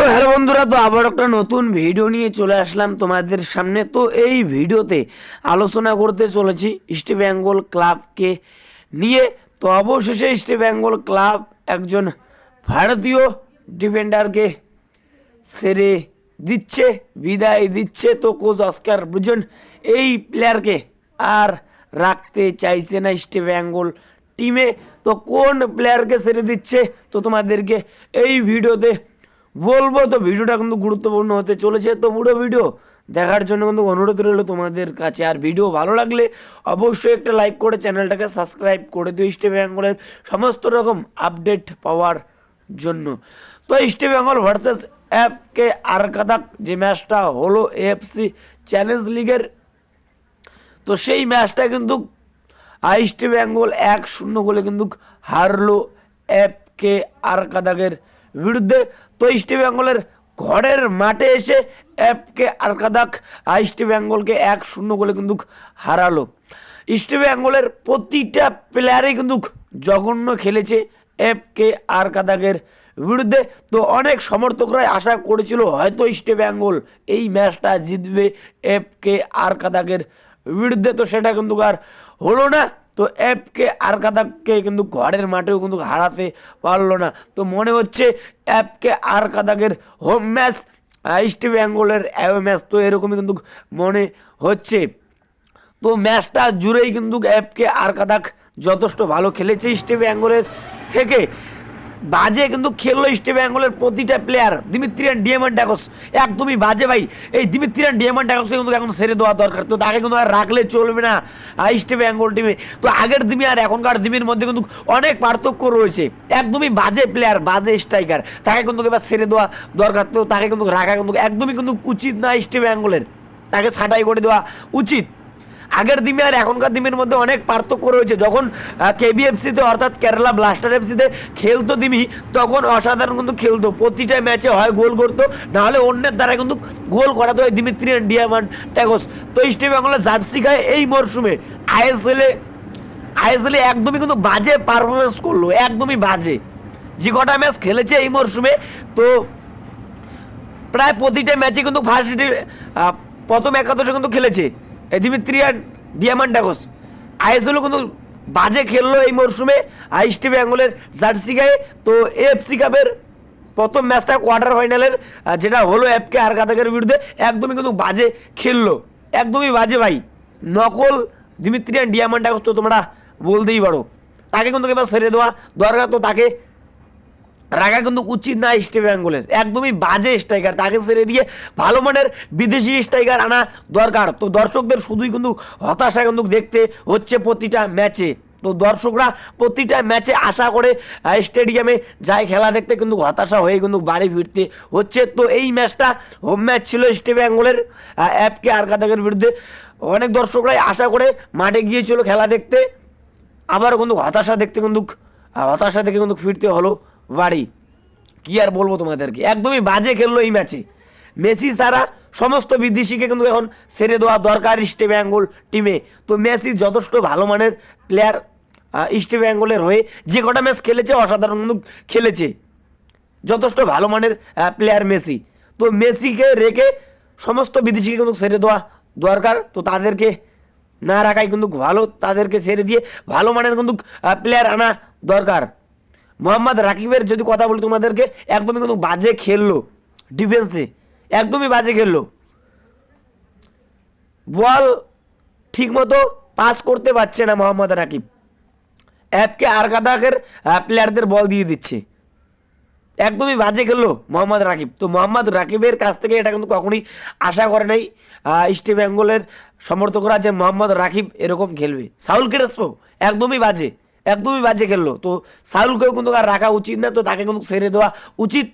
তো হ্যালো বন্ধুরা, তো আবার একটা নতুন ভিডিও নিয়ে চলে আসলাম তোমাদের সামনে। তো এই ভিডিওতে আলোচনা করতে চলেছি ইস্ট বেঙ্গল ক্লাবকে নিয়ে। তো অবশেষে ইস্ট বেঙ্গল ক্লাব একজন ভারতীয় ডিফেন্ডারকে সেরে দিচ্ছে, বিদায় দিচ্ছে। তো কোচ অস্কার বুঝুন এই প্লেয়ারকে আর রাখতে চাইছে না ইস্ট বেঙ্গল টিমে তো কোন প্লেয়ারকে ছেড়ে দিচ্ছে? তো তোমাদেরকে এই ভিডিওতে বলব, তো ভিডিওটা কিন্তু গুরুত্বপূর্ণ হতে চলেছে। তো পুরো ভিডিও দেখার জন্য কিন্তু অনুরোধ রইল তোমাদের কাছে। আর ভিডিও ভালো লাগলে অবশ্যই একটা লাইক করে চ্যানেলটাকে সাবস্ক্রাইব করে দিও ইস্ট বেঙ্গলের সমস্ত রকম আপডেট পাওয়ার জন্য। তো East Bengal versus FK Arkadag যে ম্যাচটা হলো এএফসি চ্যালেঞ্জ লিগের তো সেই ম্যাচটা কিন্তু ইস্ট বেঙ্গল এক শূন্য গোলে কিন্তু হারলো এফকে আরকাদাকের বিরুদ্ধে তো ইস্ট বেঙ্গলের ঘরের মাঠে এসে এফকে আরকাদাক ইস্ট বেঙ্গলকে এক শূন্য গোলে কিন্তু হারালো। ইস্ট বেঙ্গলের প্রতিটা প্লেয়ারই কিন্তু জঘন্য খেলেছে এফকে আরকাদাকের বিরুদ্ধে। তো অনেক সমর্থকরাই আশা করেছিল হয়তো ইস্ট বেঙ্গল এই ম্যাচটা জিতবে এফকে আরকাদাকের বিরুদ্ধে। তো সেটা কিন্তু আর হলো না। তো অ্যাপকে আর কাদাককে কিন্তু ঘরের মাঠেও কিন্তু হারাতে পারল না। তো মনে হচ্ছে অ্যাপকে আর কাদাকের হোম ম্যাচ ইস্ট বেঙ্গলের অ্যাও ম্যাচ তো এরকমই কিন্তু মনে হচ্ছে। তো ম্যাচটা জুড়েই কিন্তু অ্যাপকে আর কাদাক যথেষ্ট ভালো খেলেছে ইস্ট বেঙ্গলের থেকে। বাজে কিন্তু খেললো ইস্ট বেঙ্গলের প্রতিটা প্লেয়ার দিমিত্রিয়ান ডিএমন ডাকস একদমই বাজে ভাই। এই দিমিত্রিয়ান ডিএমন ডাকসকে কিন্তু এখন সেরে দেওয়া দরকার। তো তাকে কিন্তু আর রাখলে চলবে না ইস্ট বেঙ্গল টিমে তো আগের দিমি আর এখনকার দিমির মধ্যে কিন্তু অনেক পার্থক্য রয়েছে। একদমই বাজে প্লেয়ার বাজে স্ট্রাইকার তাকে কিন্তু এবার সেরে দেওয়া দরকার। তো তাকে কিন্তু রাখা কিন্তু একদমই কিন্তু উচিত না ইস্ট বেঙ্গলের তাকে ছাঁটাই করে দেওয়া উচিত। আগের দিনে আর এখনকার দিনের মধ্যে অনেক পার্থক্য রয়েছে। যখন কেবিএফসিতে অর্থাৎ কেরালা ব্লাস্টার এফসিতে খেলতো দিমি, তখন অসাধারণ কিন্তু খেলতো। প্রতিটা ম্যাচে হয় গোল করতো, নাহলে অন্যের দ্বারা কিন্তু গোল করাতো হয় দিমিত্রিয়ান ডিয়ামান ট্যাগস তো ইস্ট বেঙ্গলের জার্সি গায়ে এই মরশুমে আইএসএলে আইএসএলে একদমই কিন্তু বাজে পারফরমেন্স করল, একদমই বাজে। যে কটা ম্যাচ খেলেছে এই মরশুমে তো প্রায় প্রতিটা ম্যাচে কিন্তু ফার্স্ট প্রথম একাদশে কিন্তু খেলেছে। দিমিত্রিয়ান ডিয়ামান্ডাগোস। আইএসএলও কিন্তু বাজে খেললো এই মরশুমে ইস্ট বেঙ্গলের জার্সি গায়ে। তো এফসি কাপের প্রথম ম্যাচটা কোয়ার্টার ফাইনালের যেটা হলো এফকে আর কাদাকের বিরুদ্ধে, একদমই কিন্তু বাজে খেললো। একদমই বাজে ভাই। নকল দিমিত্রিয়ান ডিয়ামান্ডাগোস তো তোমরা বলতেই পারো। তাকে কিন্তু এবার ছেড়ে দেওয়া দরকার। তো তাকে রাখা কিন্তু উচিত না ইস্ট বেঙ্গলের একদমই বাজে স্ট্রাইকার তাকে ছেড়ে দিয়ে ভালো মানের বিদেশি স্ট্রাইকার আনা দরকার। তো দর্শকদের শুধুই কিন্তু হতাশা কিন্তু দেখতে হচ্ছে প্রতিটা ম্যাচে। তো দর্শকরা প্রতিটা ম্যাচে আশা করে স্টেডিয়ামে যায় খেলা দেখতে কিন্তু হতাশা হয়ে কিন্তু বাড়ি ফিরতে হচ্ছে। তো এই ম্যাচটা হোম ম্যাচ ছিল ইস্ট বেঙ্গলের অ্যাপকে আর কাদাকের বিরুদ্ধে। অনেক দর্শকরাই আশা করে মাঠে গিয়েছিল খেলা দেখতে। আবার কিন্তু হতাশা দেখতে কিন্তু হতাশা দেখে কিন্তু ফিরতে হলো বাড়ি। কি আর বলব তোমাদেরকে? একদমই বাজে খেললো এই ম্যাচে। মেসি ছাড়া সমস্ত বিদেশিকে কিন্তু এখন সেরে দেওয়া দরকার ইস্ট বেঙ্গল টিমে। তো মেসি যথেষ্ট ভালো মানের প্লেয়ার ইস্ট বেঙ্গলের হয়ে যে কটা ম্যাচ খেলেছে অসাধারণ কিন্তু খেলেছে। যথেষ্ট ভালো মানের প্লেয়ার মেসি। তো মেসিকে রেখে সমস্ত বিদেশিকে কিন্তু সেরে দেওয়া দরকার। তো তাদেরকে না রাখাই কিন্তু ভালো, তাদেরকে ছেড়ে দিয়ে ভালো মানের কিন্তু প্লেয়ার আনা দরকার। মোহাম্মদ রাকিবের যদি কথা বলি তোমাদেরকে, একদমই কিন্তু বাজে খেললো। ডিফেন্সে একদমই বাজে খেললো। বল ঠিকমতো পাস করতে পারছে না মোহাম্মদ রাকিব। অ্যাপকে আর কাদাকের প্লেয়ারদের বল দিয়ে দিচ্ছে। একদমই বাজে খেললো মোহাম্মদ রাকিব। তো মোহাম্মদ রাকিবের কাছ থেকে এটা কিন্তু কখনোই আশা করে নাই। ইস্ট বেঙ্গলের সমর্থকরা যে মোহাম্মদ রাকিব এরকম খেলবে। সাউল কেরাসপো, একদমই বাজে। একদমই বাজে খেললো। তো সাউলকেও কিন্তু আর রাখা উচিত না, তো তাকে কিন্তু ছেড়ে দেওয়া উচিত।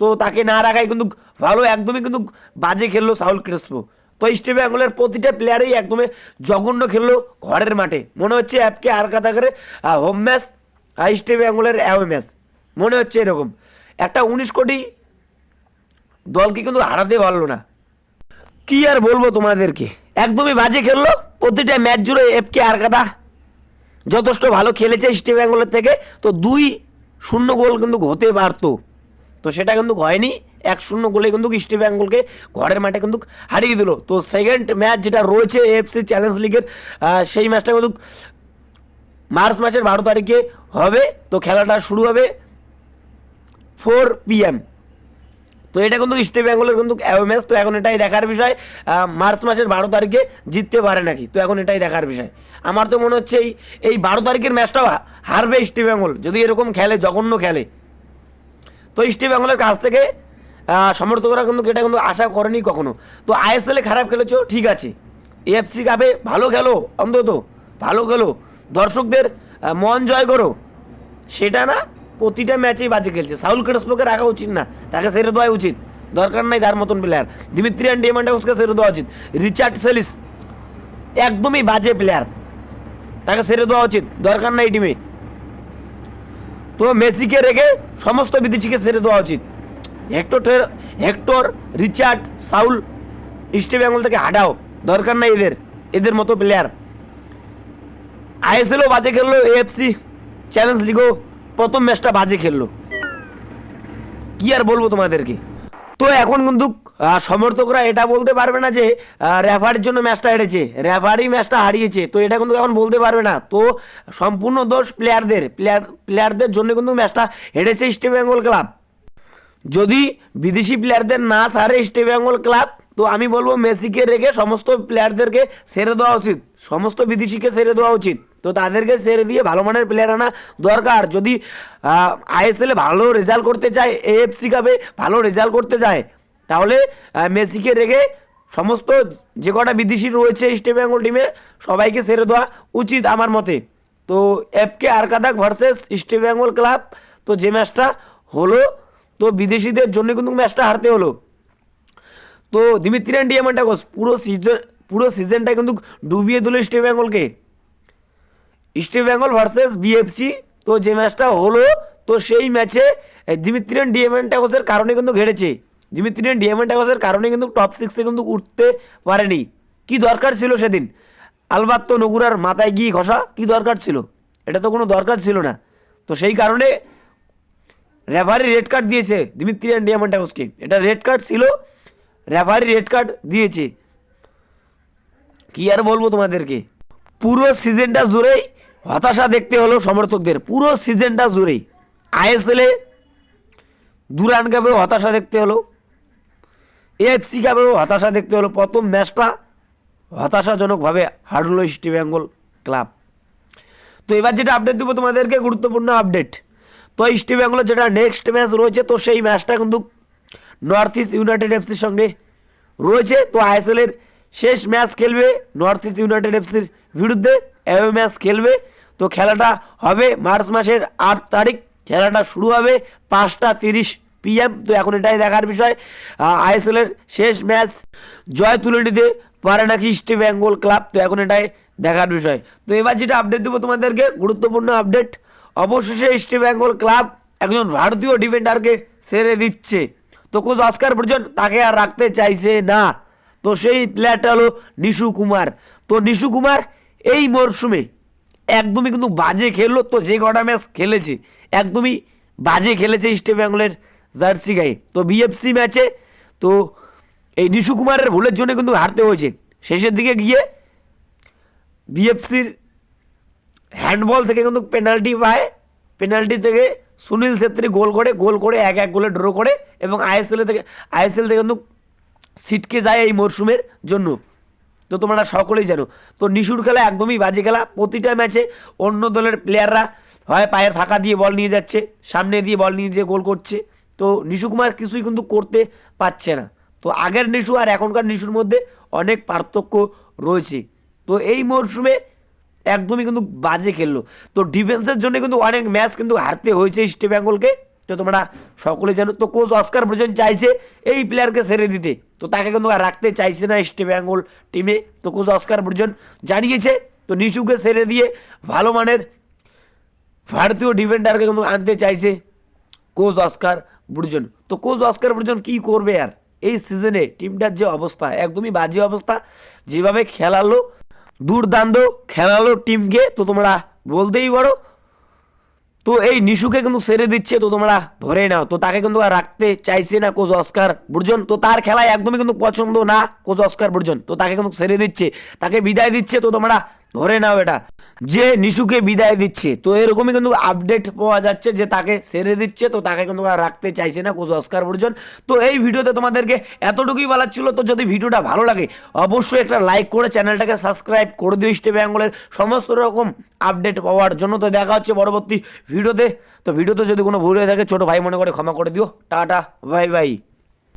তো তাকে না রাখাই কিন্তু ভালো, একদমই কিন্তু বাজে খেললো সাউল ক্রেসপো তো ইস্ট বেঙ্গলের প্রতিটা প্লেয়ারই একদমই জঘন্য খেললো ঘরের মাঠে। মনে হচ্ছে অ্যাপকে আর কাতা করে হোম ম্যাচ আর ইস্ট বেঙ্গলের অ্যাওয়ে ম্যাচ মনে হচ্ছে এরকম। একটা উনিশ কোটি দলকে কিন্তু হারাতে পারল না। কি আর বলব তোমাদেরকে? একদমই বাজে খেললো, প্রতিটা ম্যাচ জুড়ে এফকে আর কাদা যথেষ্ট ভালো খেলেছে ইস্ট বেঙ্গলের থেকে, তো দুই শূন্য গোল কিন্তু হতে পারতো। তো সেটা কিন্তু হয়নি, এক শূন্য গোলে কিন্তু ইস্ট বেঙ্গলকে ঘরের মাঠে কিন্তু হারিয়ে দিল। তো সেকেন্ড ম্যাচ যেটা রয়েছে এএফসি চ্যালেঞ্জ লিগের সেই ম্যাচটা কিন্তু মার্চ মাসের বারো তারিখে হবে। তো খেলাটা শুরু হবে ফোর পিএম তো এটা কিন্তু ইস্ট বেঙ্গলের কিন্তু ম্যাচ তো এখন এটাই দেখার বিষয়। মার্চ মাসের বারো তারিখে জিততে পারে নাকি? তো এখন এটাই দেখার বিষয়। আমার তো মনে হচ্ছে এই এই বারো তারিখের ম্যাচটাও হারবে ইস্ট বেঙ্গল যদি এরকম খেলে, জঘন্য খেলে। তো ইস্ট বেঙ্গলের কাছ থেকে সমর্থকরা কিন্তু এটা কিন্তু আশা করেনি কখনো। তো আইএসএলে খারাপ খেলেছো? ঠিক আছে। এএফসি কাপে ভালো খেলো, অন্তত। ভালো খেলো। দর্শকদের মন জয় করো। সেটা না প্রতিটা ম্যাচেই বাজে খেলছে। সাউল ক্রেসপোকে রাখা উচিত না, তাকে সেরে দেওয়া উচিত। দরকার নাই তার মতন প্লেয়ার দিমিত্রিয়ান ডিমান্ডাউসকে সেরে দেওয়া উচিত। রিচার্ড সেলিস একদমই বাজে প্লেয়ার তাকে সেরে দেওয়া উচিত। দরকার নাই টিমে তো মেসিকে রেখে সমস্ত বিদেশিকে সেরে দেওয়া উচিত। Hector Hector, Richard, Saul, East Bengal থেকে হাঁটাও দরকার নাই এদের। এদের মতো প্লেয়ার আইএসএলও বাজে খেললো এএফসি, চ্যালেঞ্জ লিগও। প্রথম ম্যাচটা বাজে খেললো। কি আর বলব তোমাদেরকে? তো এখন কিন্তু সমর্থকরা এটা বলতে পারবে না যে রেফারির জন্য ম্যাচটা হেরেছে। রেফারি ম্যাচটা হারিয়েছে। তো এটা কিন্তু এখন বলতে পারবে না। তো সম্পূর্ণ দোষ প্লেয়ারদের প্লেয়ার প্লেয়ারদের জন্য কিন্তু ম্যাচটা হেরেছে ইস্ট বেঙ্গল ক্লাব যদি বিদেশি প্লেয়ারদের না সারে ইস্ট বেঙ্গল ক্লাব তো আমি বলব মেসিকে রেখে সমস্ত প্লেয়ারদেরকে ছেড়ে দেওয়া উচিত। সমস্ত বিদেশিকে ছেড়ে দেওয়া উচিত। তো তাদেরকে ছেড়ে দিয়ে ভালো মানের প্লেয়ার আনা দরকার। যদি আইএসএলে ভালো রেজাল্ট করতে চায় এএফসি কাপে ভালো রেজাল্ট করতে চায়, তাহলে মেসিকে রেখে সমস্ত যে কটা বিদেশি রয়েছে ইস্ট বেঙ্গল টিমে সবাইকে ছেড়ে দেওয়া উচিত আমার মতে। তো FK Arkadag versus East Bengal club তো যে ম্যাচটা হলো, তো বিদেশিদের জন্য কিন্তু ম্যাচটা হারতে হলো। তো দিমিত্রিয়ান ডিয়ামান্টাকোস পুরো সিজন পুরো সিজনটা কিন্তু ডুবিয়ে দিল ইস্ট বেঙ্গলকে ইস্ট বেঙ্গল ভার্সেস বিএফসি, তো যে ম্যাচটা হলো, তো সেই ম্যাচে দিমিত্রিয়ান ডিয়ামান্টাকোসের কারণে কিন্তু ঘেরেছে। দিমিত্রিয়ান ডিয়ামান্টাকোসের কারণে কিন্তু টপ সিক্সে কিন্তু উঠতে পারেনি। কি দরকার ছিল সেদিন? আলবাত তো নগুরার মাথায় গিয়ে ঘষা, কি দরকার ছিল? এটা তো কোনো দরকার ছিল না। তো সেই কারণে রেফারি রেড কার্ড দিয়েছে দিমিত্রিয়ান ডিয়ামান্টাকোসকে এটা রেড কার্ড ছিল রেফারি রেড কার্ড দিয়েছে। কি আর বলব তোমাদেরকে? পুরো সিজনটা জুড়েই হতাশা দেখতে হলো সমর্থকদের। পুরো সিজনটা জুড়েই। আইএসএলে, দুরান কাপেও হতাশা দেখতে হলো। এএফসি কাপেও হতাশা দেখতে হলো। প্রথম ম্যাচটা হতাশাজনকভাবে হারলো ইস্ট বেঙ্গল ক্লাব। তো এবার যেটা আপডেট দেবো তোমাদেরকে, গুরুত্বপূর্ণ আপডেট তো ইস্ট বেঙ্গলের যেটা নেক্সট ম্যাচ রয়েছে, তো সেই ম্যাচটা কিন্তু নর্থ ইস্ট ইউনাইটেড এফসির সঙ্গে রয়েছে। তো আইএসএলের শেষ ম্যাচ খেলবে নর্থ ইস্ট ইউনাইটেড এফসির বিরুদ্ধে। এও ম্যাচ খেলবে। তো খেলাটা হবে মার্চ মাসের আট তারিখ। খেলাটা শুরু হবে পাঁচটা তিরিশ পিএম তো এখন এটাই দেখার বিষয়। আইএসএলের শেষ ম্যাচ জয় তুলে নিতে পারে নাকি ইস্ট বেঙ্গল ক্লাব তো এখন এটাই দেখার বিষয়। তো এবার যেটা আপডেট দেবো তোমাদেরকে, গুরুত্বপূর্ণ আপডেট অবশেষে ইস্ট বেঙ্গল ক্লাব একজন ভারতীয় ডিফেন্ডারকে সেরে দিচ্ছে। তো কোচ অস্কার পর্যন্ত তাকে আর রাখতে চাইছে না। তো সেই প্লেয়ারটা হলো নিশু কুমার। তো নিশু কুমার এই মরশুমে একদমই কিন্তু বাজে খেললো তো যে কটা ম্যাচ খেলেছে, একদমই বাজে খেলেছে ইস্ট বেঙ্গলের জার্সি গায়ে। তো বিএফসি ম্যাচে তো এই নিশু কুমারের ভুলের জন্য কিন্তু হারতে হয়েছে। শেষের দিকে গিয়ে বিএফসির হ্যান্ডবল থেকে কিন্তু পেনাল্টি পায়। পেনাল্টি থেকে সুনীল ছেত্রী গোল করে গোল করে, এক এক গোলে ড্র করে এবং আইএসএল থেকে আইএসএল থেকে কিন্তু সিটকে যায় এই মরশুমের জন্য। তো তোমরা সকলেই জানো। তো নিশুর খেলা একদমই বাজে খেলা। প্রতিটা ম্যাচে অন্য দলের প্লেয়াররা হয় পায়ের ফাঁকা দিয়ে বল নিয়ে যাচ্ছে, সামনে দিয়ে বল নিয়ে যেয়ে গোল করছে। তো নিশু কুমার কিছুই কিন্তু করতে পারছে না। তো আগের নিশু আর এখনকার নিশুর মধ্যে অনেক পার্থক্য রয়েছে। তো এই মরশুমে একদমই কিন্তু বাজে খেললো। তো ডিফেন্সের জন্য কিন্তু অনেক ম্যাচ কিন্তু হারতে হয়েছে ইস্ট বেঙ্গলকে তো তোমরা সকলে জানো, তো কোচ অস্কার পর্যন্ত চাইছে এই প্লেয়ারকে ছেড়ে দিতে। তো তাকে কিন্তু আর রাখতে চাইছে না ইস্ট বেঙ্গল টিমে তো কোচ অস্কার পর্যন্ত জানিয়েছে, তো নিশুকে ছেড়ে দিয়ে ভালো মানের ভারতীয় ডিফেন্ডারকে কিন্তু আনতে চাইছে কোচ অস্কার বুর্জন। তো কোচ অস্কার বুর্জন কি করবে আর? এই সিজনে টিমটার যে অবস্থা, একদমই বাজে অবস্থা। যেভাবে খেলালো, দুর্দান্ত খেলালো টিমকে তো তোমরা বলতেই পারো তো এই নিশুকে কিন্তু সেরে দিচ্ছে, তো তোমরা ধরে নাও। তো তাকে কিন্তু আর রাখতে চাইছে না কোচ অস্কার বুর্জন। তো তার খেলায় একদমই কিন্তু পছন্দ না কোচ অস্কার বুর্জন। তো তাকে কিন্তু সেরে দিচ্ছে, তাকে বিদায় দিচ্ছে, তো তোমরা ধরে নাও এটা। যে নিশুকে বিদায় দিচ্ছে, তো এরকমই কিন্তু আপডেট পাওয়া যাচ্ছে যে তাকে সেরে দিচ্ছে, তো তাকে কিন্তু আর রাখতে চাইছে না কোচ অস্কার বুর্জন। তো এই ভিডিওতে তোমাদেরকে এতটুকুই বলার ছিল, তো যদি ভিডিওটা ভালো লাগে, অবশ্যই একটা লাইক করে চ্যানেলটাকে সাবস্ক্রাইব করে দিও স্টে বেঙ্গলের সমস্ত রকম আপডেট পাওয়ার জন্য। তো দেখা হচ্ছে পরবর্তী ভিডিওতে। তো ভিডিওতে যদি কোনো ভুল হয়ে থাকে, ছোটো ভাই মনে করে ক্ষমা করে দিও। Tata bye bye